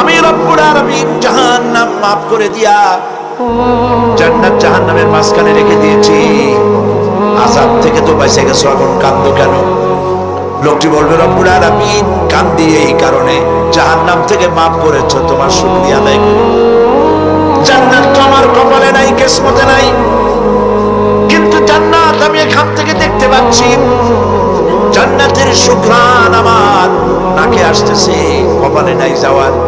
আমি রব্বুল আলামিন জাহান্নাম মাফ করে দিয়া জান্নাত জাহান্নামের মাঝখানে রেখে দিয়েছি। আজাব থেকে তো বেঁচে গেছো, এখন কান্দো কেন? লোকটি বলবে, রব্বুল আলামিন কান্দি এই কারণে, জাহান্নাম থেকে মাফ করেছ, তোমার শুকরিয়া আদায় করি। জান্নাত তো আমার কপালে নাই, কিসমতে নাই। কিন্তু জান্নাত আমি এখান থেকে দেখতে পাচ্ছি, জান্নাতের সুঘ্রাণ আমার নাকে আসতেছে, কপালে নাই যাওয়ার।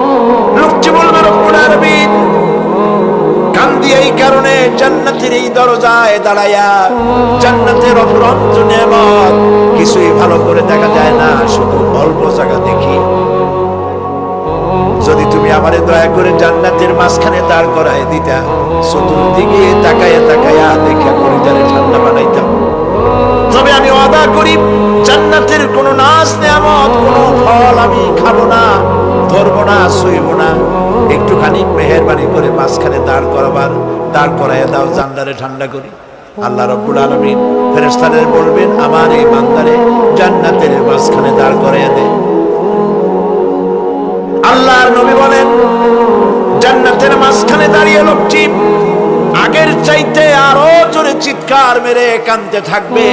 করে যদি তুমি আমারে দয়া করে জান্নাতের মাঝখানে দাঁড় করায় দিতা, চতুর্দিকে তাকায়া তাকায়া দেখা পরিজারে ঠান্ডা বানাইতাম। তবে আমি অদা করি, জান্নাতের কোন নাচ নেয়ামত, কোন ফল আমি খাব না। ধরবো না সইব না। একটুখানি মেহরবানি করে মাঝখানে দাঁড় করাবার, দাঁড় করাইয়া দাও জান্নারে ঠান্ডা করি। আল্লাহ রব্বুল আলমিন ফেরেস্তাদের বলবেন, আমার এই বান্দারে জান্নাতের মাঝখানে দাঁড় করাইয়া দে। আল্লাহর নবী বলেন, জান্নাতের মাঝখানে দাঁড়িয়ে লোকটি আগের চাইতে আরও জোরে চিৎকার মেরে কানতে থাকবে।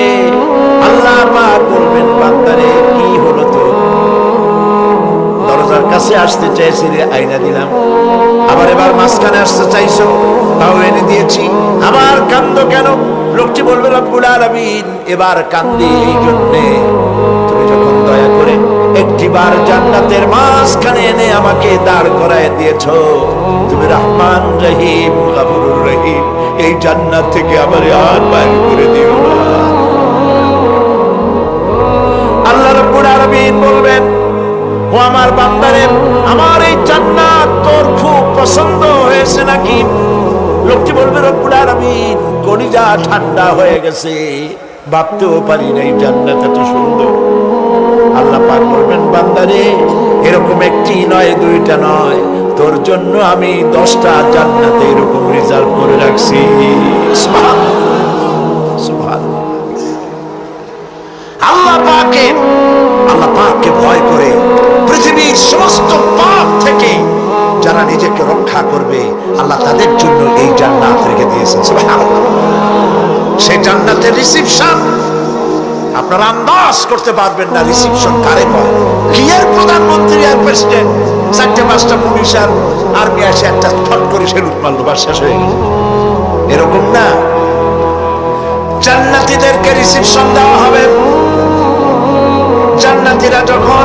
আল্লাহ পাক বলবেন, বান্দারে, কি দরজার কাছে আসতে চাইছি রে, আইনা দিলাম। আবার এবার মাঝখানে আসতে চাইছো, তাও এনে দিয়েছি। আবার কান্দ কেন? লোকটি বলবে রব্বুল আলামিন, এবার কান্দি এই জন্যে। তুমি যখন দয়া করে একটিবার জান্নাতের মাঝখানে এনে আমাকে দাঁড় করায় দিয়েছ, তুমি রহমান রহিম, গাফুরুর রহিম। এই জান্নাত থেকে আবার আর বাইর করে দিও পছন্দ হয়েছে নাকি? লোকটি বলবে, রব্বুল আলামিন, কলিজা ঠান্ডা হয়ে গেছে। ভাবতেও পারি নাই জান্নাত এত সুন্দর। আল্লাহ পাক বলবেন, বান্দারে, এরকম একটি নয়, দুইটা নয়। তোর জন্য আমি দশটা জান্নাতে এরকম রিজার্ভ করে রাখছি। করবে, আল্লাহ তাদের জন্য এই জান্নাত রেখে দিয়েছেন। সেই জান্নাতের রিসিপশন আপনারা আন্দাজ করতে পারবেন না রিসিপশন কারে কয় কি এর প্রধানমন্ত্রী আর প্রেসিডেন্ট চারটে পাঁচটা পুলিশ আর আর্মি আসে একটা ছট করে সেলুট মারলো বা শেষ হয়ে গেল। এরকম না। জান্নাতীদেরকে রিসিপশন দেওয়া হবে। জান্নাতীরা যখন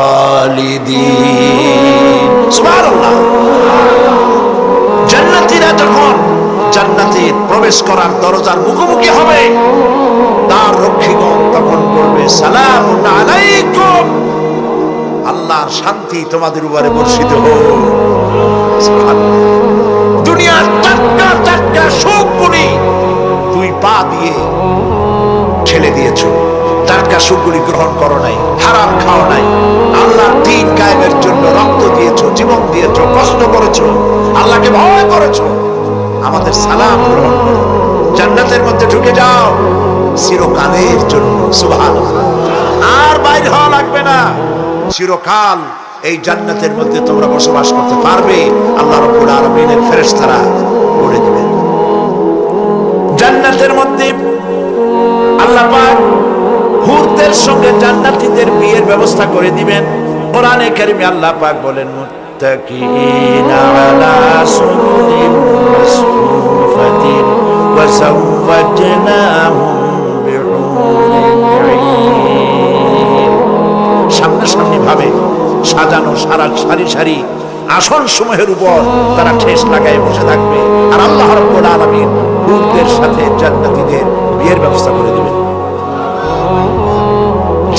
খালিদিন। জান্নাতীরা যখন জান্নাতে প্রবেশ করার দরজার মুখোমুখি হবে, তার রক্ষীগণ তখন বলবে সালাম আলাইকুম। আল্লাহর শান্তি তোমাদের উপরে বর্ষিত হোক। দুনিয়ার টাটকা টাটকা সুখগুলি দুই পা দিয়ে ঠেলে দিয়েছ। সুখগুলি গ্রহণ করো নাই, হারাম খাও নাই। আল্লাহর দিন কায়েমের জন্য রক্ত দিয়েছ, জীবন দিয়েছ, কষ্ট করেছ, আল্লাহকে ভয় করেছ। আমাদের সালাম গ্রহণ করো। জান্নাতের মধ্যে ঢুকে যাও, চিরকালের জন্য সুবহান আর বাইর হওয়া লাগবে না। চিরকাল এই জান্নাতের মধ্যে তোমরা বসবাস করতে পারবে। আল্লাহ রব্বুল আলামিনের ফেরেশতারা হুরদের সঙ্গে জান্নাতীদের বিয়ের ব্যবস্থা করে দিবেন। কোরআনে কারিমে আল্লাহ পাক বলেন, মুত্তাকিনা আলা সুরুরিন মাসফুফাতিন ওয়া যাওয়াজনাহুম সামনাসামনি ভাবে, সাজানো সারা সারি সারি আসন সমূহের উপর তারা ঠেস লাগায় বসে থাকবে। আর আল্লাহ রাব্বুল আলামিন হুরদের সাথে জান্নাতীদের বিয়ের ব্যবস্থা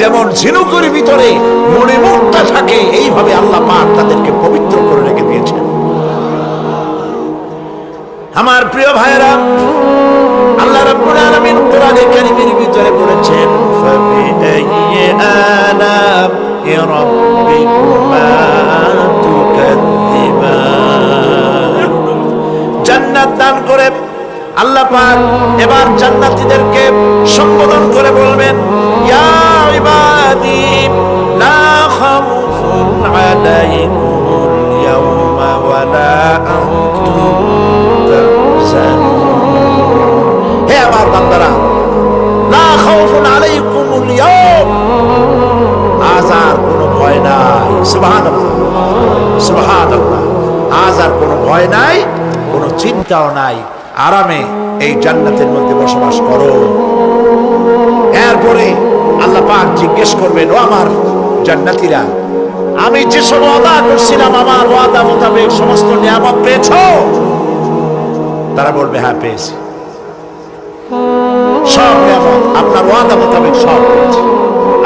যেমন ঝিনুকের ভিতরে মণিমুক্তা থাকে, এইভাবে আল্লাহ পাক তাদেরকে পবিত্র করে রেখে দিয়েছেন। আমার প্রিয় ভাইরা আল্লাহ রাব্বুল আলামিন কোরআনে কারীমের ভিতরে বলেছেন, ফাবিআইয়ি আলা'i রাব্বিকুমা তুকাদ্দিবান। জান্নাত দান করে আল্লাহ পাক এবার জান্নাতীদেরকে সম্বোধন করে বলবেন, ইয়া খাউফুন আলাইকুমুল ইয়াওমা ওয়ালা আনতুম তাহজানুন হে আমার বান্দারা লা খাউফুন আলাইকুমুল ইয়াওম আজ আর কোনো ভয় নাই। সুবহানাল্লাহ সুবহানাল্লাহ কোনো ভয় নাই, কোনো চিন্তাও নাই। আরামে এই জান্নাতের মধ্যে বসবাস করো। এরপরে পাক জিজ্ঞেস করবেন, ও আমার জান্নাতীরা, আমি যেসব ওয়াদা করছিলাম, আমার ওয়াদা মোতাবেক সমস্ত নিয়ামত পেয়েছ? তারা বলবে হ্যাঁ পেয়েছি। সব নিয়ামত, আপনার ওয়াদা মোতাবেক সব পেয়েছি।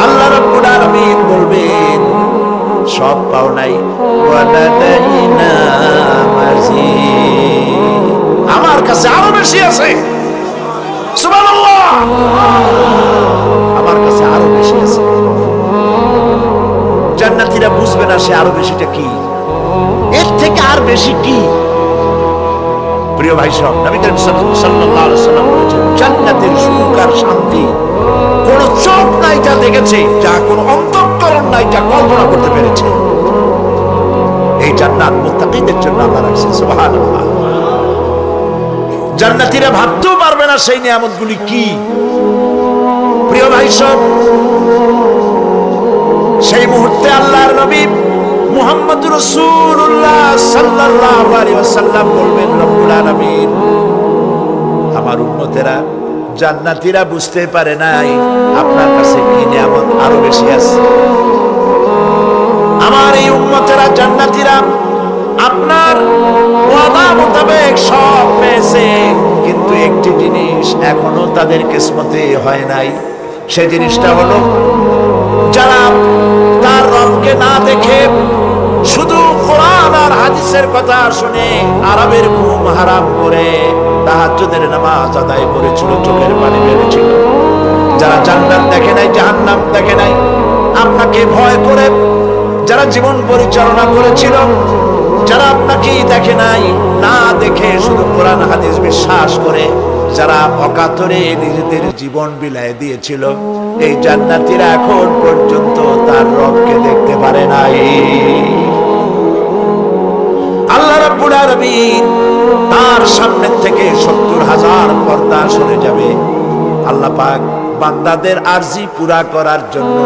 আল্লাহ রাব্বুল আলামিন বলবেন, সব পাও নাই। ওয়ালাদাইনা আমার কাছে আরও বেশি আছে। সুবহানাল্লাহ। আরও বেশি আছে। জান্নাতীরা বুঝবে না সে আরও বেশিটা কি। এর থেকে আর বেশি কি। প্রিয় ভাই সব, নবী করিম সাল্লাল্লাহু আলাইহি সাল্লাম বলেছেন, জান্নাতের সুখ আর শান্তি কোন চোখ নাই যা দেখেছে, যা কোন অন্তঃকরণ নাই যা কল্পনা করতে পেরেছে। এই জান্নাত মুত্তাকিদের জন্য আল্লাহ রাখছে, সুবহানাল্লাহ। জান্নাতীরা ভাবতেও পারবে না সেই নিয়ামতগুলি কি। প্রিয় ভাই সেই মুহূর্তে আল্লাহর নবী মুহাম্মদ আলাইহি ওয়াসাল্লাম বলবেন, রব্বুল আলামিন, আমার উম্মতেরা জান্নাতীরা বুঝতে পারে নাই আপনার কাছে কি নিয়ামত আরও বেশি আছে। আমার এই উম্মতেরা জান্নাতীরা আপনার ওয়াদা মোতাবেক সব পেয়েছে, কিন্তু একটি জিনিস এখনও তাদের কিসমতে হয় নাই। সে জিনিসটা হলো, যারা তার রবকে না দেখে শুধু কোরআন আর হাদিসের কথা শুনে আরবের ঘুম হারাম করে, তাহাজ্জুদের নামাজ আদায় করেছিল চোখের পানি বেড়েছিল। যারা জান্নাত দেখে নাই, জাহান্নাম দেখে নাই, আপনাকে ভয় করে, যারা জীবন পরিচালনা করেছিল, যারা আপনাকেই দেখে নাই, না দেখে শুধু কোরআন, হাদিস বিশ্বাস করে যারা অকাতরে নিজেদের জীবন বিলায় দিয়েছিল, এই জান্নাতীরা এখন পর্যন্ত তার রবকে দেখতে পারে নাই। আল্লাহ রাব্বুল আলামিন তার সামনে থেকে সত্তর হাজার পর্দা সরে যাবে। আল্লাহ পাক বান্দাদের আরজি পুরা করার জন্য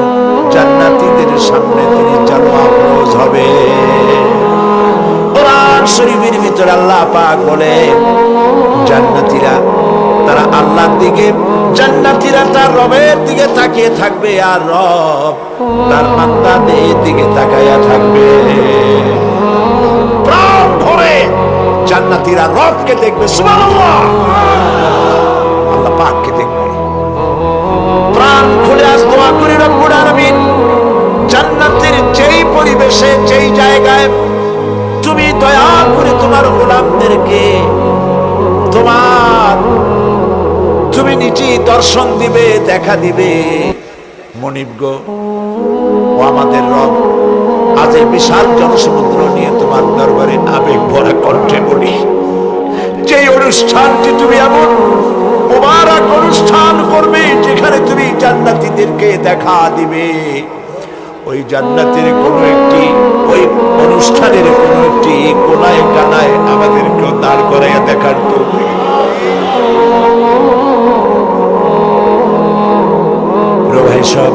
জান্নাতীদের সামনে তিনি যেন আফরোজ হবে। কোরআন শরীফের ভিতরে আল্লাহ পাক বলেন, জান্নাতীরা তারা আল্লাহর দিকে, জান্নাতীরা তার রবের দিকে তাকিয়ে থাকবে আর রব তার বান্দাদের দিকে তাকায়া থাকবে। প্রাণ ভরে জান্নাতীরা রবকে দেখবে, সুবহানাল্লাহ। আল্লাহ পাককে দেখবে। প্রাণ খুলে আজ দোয়া করি রব্বুল আলামিন। জান্নাতের যেই পরিবেশে, যেই জায়গায় তুমি দয়া করে তোমার গোলামদেরকে, তোমার নিজেই দর্শন দিবে, দেখা দিবে। মনিব গো, ও আমাদের রব, আজ এই বিশাল জনসমুদ্র নিয়ে তোমার দরবারে আবেগ ভরা কণ্ঠে বলি যে অনুষ্ঠানটি তুমি এমন মোবারক অনুষ্ঠান করবে যেখানে তুমি জান্নাতিদেরকে দেখা দিবে। ওই জান্নাতের কোনো একটি, ওই অনুষ্ঠানের কোনো একটি কোনায় কানায় আমাদেরকেও দাঁড় করাইয়া দেখার তো ভাই সব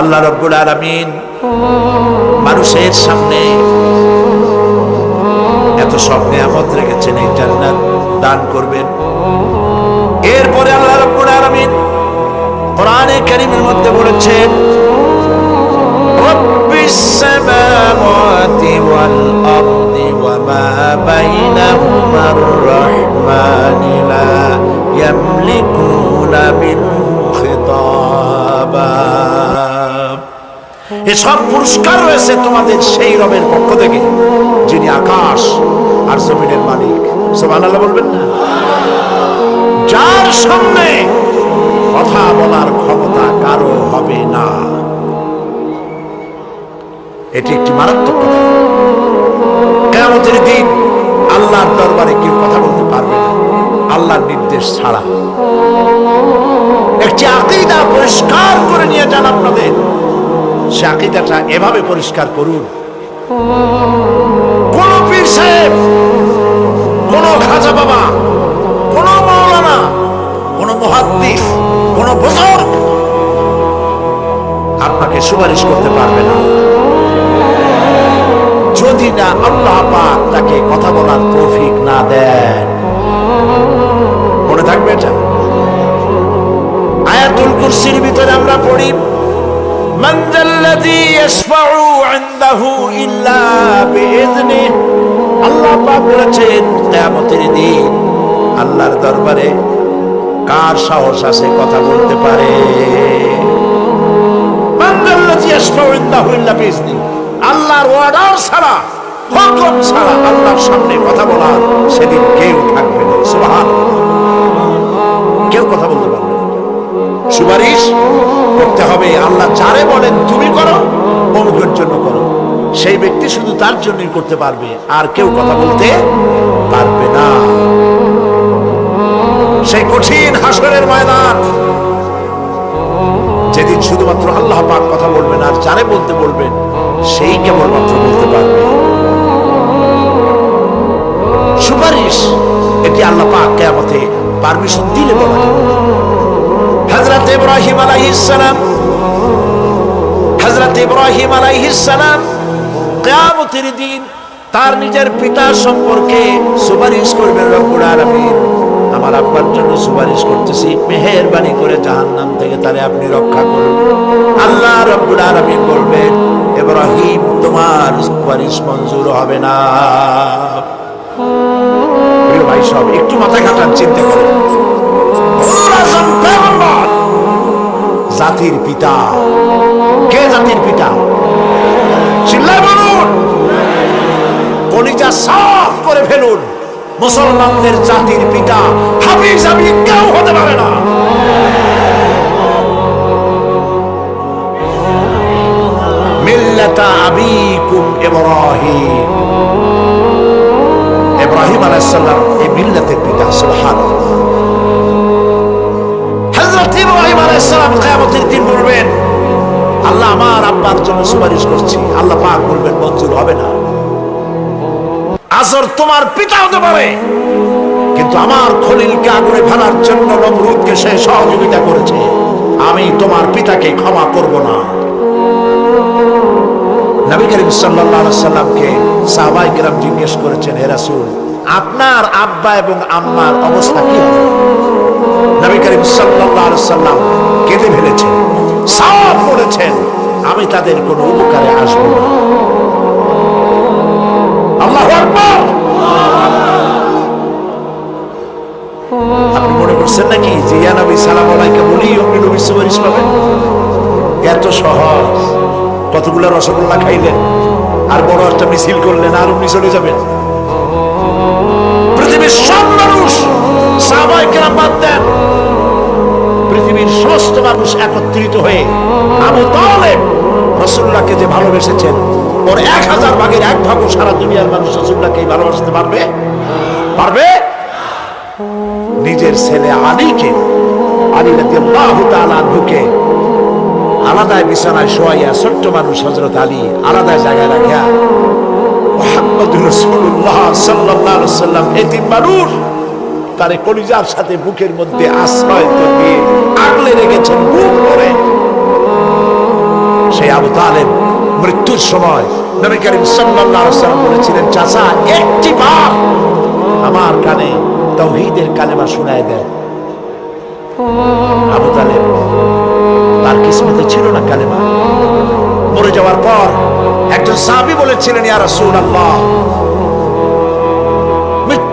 আল্লাহ রব্বুল আলামিন মানুষের সামনে এত সব নিয়ামত রেখেছেন, এই জান্নাত দান করবেন। এরপরে আল্লাহ রব্বুল আলামিন কোরআনে কারীমের মধ্যে বলেছেন রব্বিস সামাওয়াতি ওয়াল আরদি ওয়া মা বাইনাহুমার রাহমানি ইয়ামলিকুনা মিনহু এসব পুরস্কার রয়েছে তোমাদের সেই রবের পক্ষ থেকে, যিনি আকাশ আর জমিনের মালিক। সুবহানাল্লাহ বলবেন না? যার সামনে কথা বলার ক্ষমতা কারও হবে না। এটি একটি মারাত্মক কথা। কেমতের দিন আল্লাহর দরবারে কেউ কথা বলতে পারবে না, আল্লাহর নির্দেশ ছাড়া। একটি আকিদা পরিষ্কার করে নিয়ে যান আপনাদের। সে আকিদাটা এভাবে পরিষ্কার করুন। কোন পীর সাহেব কোন খাজা বাবা কোন মৌলানা কোন মহাদ্দিস কোন বুজুর্গ আপনাকে সুপারিশ করতে পারবে না। যদি না আল্লাহ পাক তাকে কথা বলার তৌফিক না দেন। মনে থাকবে এটা? আয়াতুল কুরসির ভিতরে আমরা পড়ি من ذا الذي يشفع عنده إلا بإذنه আল্লাহ পাক বলেছেন কিয়ামতের দিন আল্লাহর দরবারে কার সাহস আছে কথা বলতে পারে من ذا الذي يشفع عنده إلا بإذنه আল্লাহর অর্ডার ছাড়া হুকুম ছাড়া আল্লাহর সামনে কথা বলার সেদিন কেউ থাকবে না সুবহানাল্লাহ কেউ কথা বলতে পারবে না সুপারিশ করতে হবে। আল্লাহ যারে বলেন, তুমি করো, অমুকের জন্য করো। সেই ব্যক্তি শুধু তার জন্যই করতে পারবে, আর কেউ কথা বলতে পারবে না। সেই কঠিন হাসরের ময়দান, যেদিন শুধুমাত্র আল্লাহ পাক কথা বলবেন আর যারে বলতে বলবেন, সেই কেবলমাত্র বলতে পারবে। সুপারিশ এটি আল্লাহ পাক কেয়ামতে পারমিশন দিলে বলা যাবে। ইব্রাহিম আলাইহিসসালাম হজরত ইব্রাহিম আলাইহিসসালাম কিয়ামতের দিন তার নিজের পিতা সম্পর্কে সুপারিশ করবেন রব্বুল আলামিন। আমার আব্বার জন্য সুপারিশ করতেছি, মেহেরবানি করে জাহান্নাম থেকে তারে আপনি রক্ষা করুন। আল্লাহ রব্বুল আলামিন বলবেন, ইব্রাহিম, তোমার সুপারিশ মঞ্জুর হবে না। ভাই সব, একটু মাথা খাটান চিন্তা করেন। জাতির পিতা। কে জাতির পিতা? চিল্লায় বলুন। কলিজা সাফ করে ফেলুন। মুসলমানদের জাতির পিতা হাফিজ আমি কেউ হতে পারে না। মিল্লাতা আবিকুম ইব্রাহিম। ইব্রাহিম আলাইহিস সালাম এই মিল্লাতের পিতা, সুবহানাল্লাহ। আল্লাহ আমার আব্বার জন্য সুপারিশ করছি। আল্লাহ মঞ্জুর হবে না। তোমার পিতা হতে পারে। কিন্তু আমার খলিলকে সে সহযোগিতা করেছে। আমি তোমার পিতাকে ক্ষমা করব না। কেরাম জিজ্ঞেস করেছেন, হে রাসূল, আপনার আব্বা এবং আম্মার অবস্থা কি হবে? নবী করিম আলাইহি সাল্লাম কেঁদে ফেলেছেন সাফ বলেছেন আমি তাদের কোনো উপকারে আসব না। আল্লাহু আপনি মনে করছেন নাকি যে, ইয়া নবী, সালাম আলাইকে, বলি অমনি নবী সুপারিশ পাবেন? এত সহজ। কতগুলো রসগোল্লা খাইলেন, আর বড় একটা মিছিল করলেন, আর অমনি চলে যাবেন। পৃথিবীর সব মানুষ সাহাবাই কেরাম বাদ দেন। মানুষ একত্রিত হয়ে আবু তালেব রসুল্লাহকে যে ভালোবেসেছেন, ওর এক হাজার ভাগের এক ভাগও সারা দুনিয়ার মানুষ রসুল্লাহকে ভালোবাসতে পারবে? পারবে? নিজের ছেলে আলীকে, আলী রাদিয়াল্লাহু তাআলা ঢুকে আলাদায় বিছানায় শোয়াইয়া ছোট্ট মানুষ হজরত আলী আলাদায় জায়গায় রাখিয়া মোহাম্মদুর রাসূলুল্লাহ সাল্লাল্লাহু আলাইহি সাল্লাম এতিম মানুষ তারে কলিজার সাথে বুকের মধ্যে আশ্রয় দিয়ে আগলে রেখেছেন বুক করে সেই আবু তালেব মৃত্যুর সময় নবী করিম সাল্লাম বলেছিলেন, চাচা, একটি বার আমার কানে তাওহীদের কালেমা শোনায় দেন। আবু তালেব, তার কিসমতে ছিল না কালেমা। মরে যাওয়ার পর একজন সাহাবী বলেছিলেন, ইয়া রাসূলুল্লাহ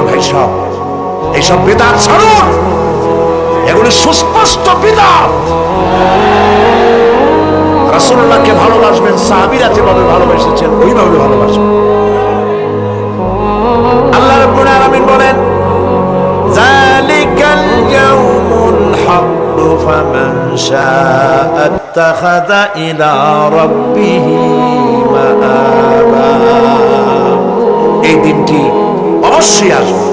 প্রিয় ভাই সব, এইসব বেদাত ছাড়ুন। এগুলি সুস্পষ্ট বিদাত। রাসূলুল্লাহকে ভালোবাসবেন, সাহাবীরা যেভাবে ভালোবেসেছেন, ওইভাবে ভালোবাসবেন। আল্লাহ রাব্বুল আলামিন বলেন, যালিকাল ইয়াউমুল হক ফামান শাআ আত্তাখাযা ইলা রাব্বিহি মাআবা। এই দিনটি অবশ্যই আসবে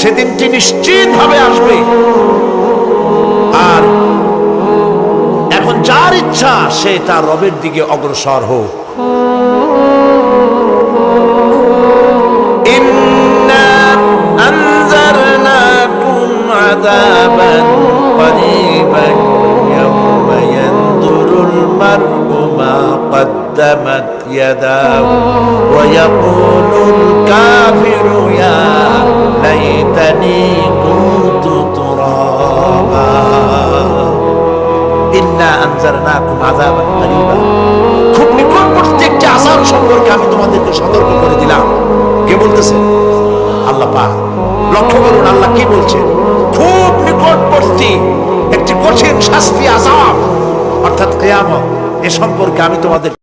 সেদিনটি নিশ্চিতভাবে আসবে আর এখন যার ইচ্ছা সে তার রবের দিকে অগ্রসর হোক إنا أنذرناكم عذابا قريبا يوم ينظر المرء ما قدمت يداه ويقول الكافر يا ليتني كنت ترابا ইন্না আনজারনাকুম আযাবান কারীবা খুব নিকটবর্তী একটি আযাব সম্পর্কে আমি তোমাদেরকে সতর্ক করে দিলাম কে বলতেছে আল্লাহ পাক লক্ষ্য করুন আল্লাহ কি বলছেন খুব নিকটবর্তী একটি কঠিন শাস্তি আযাব অর্থাৎ কিয়ামত এ সম্পর্কে আমি তোমাদের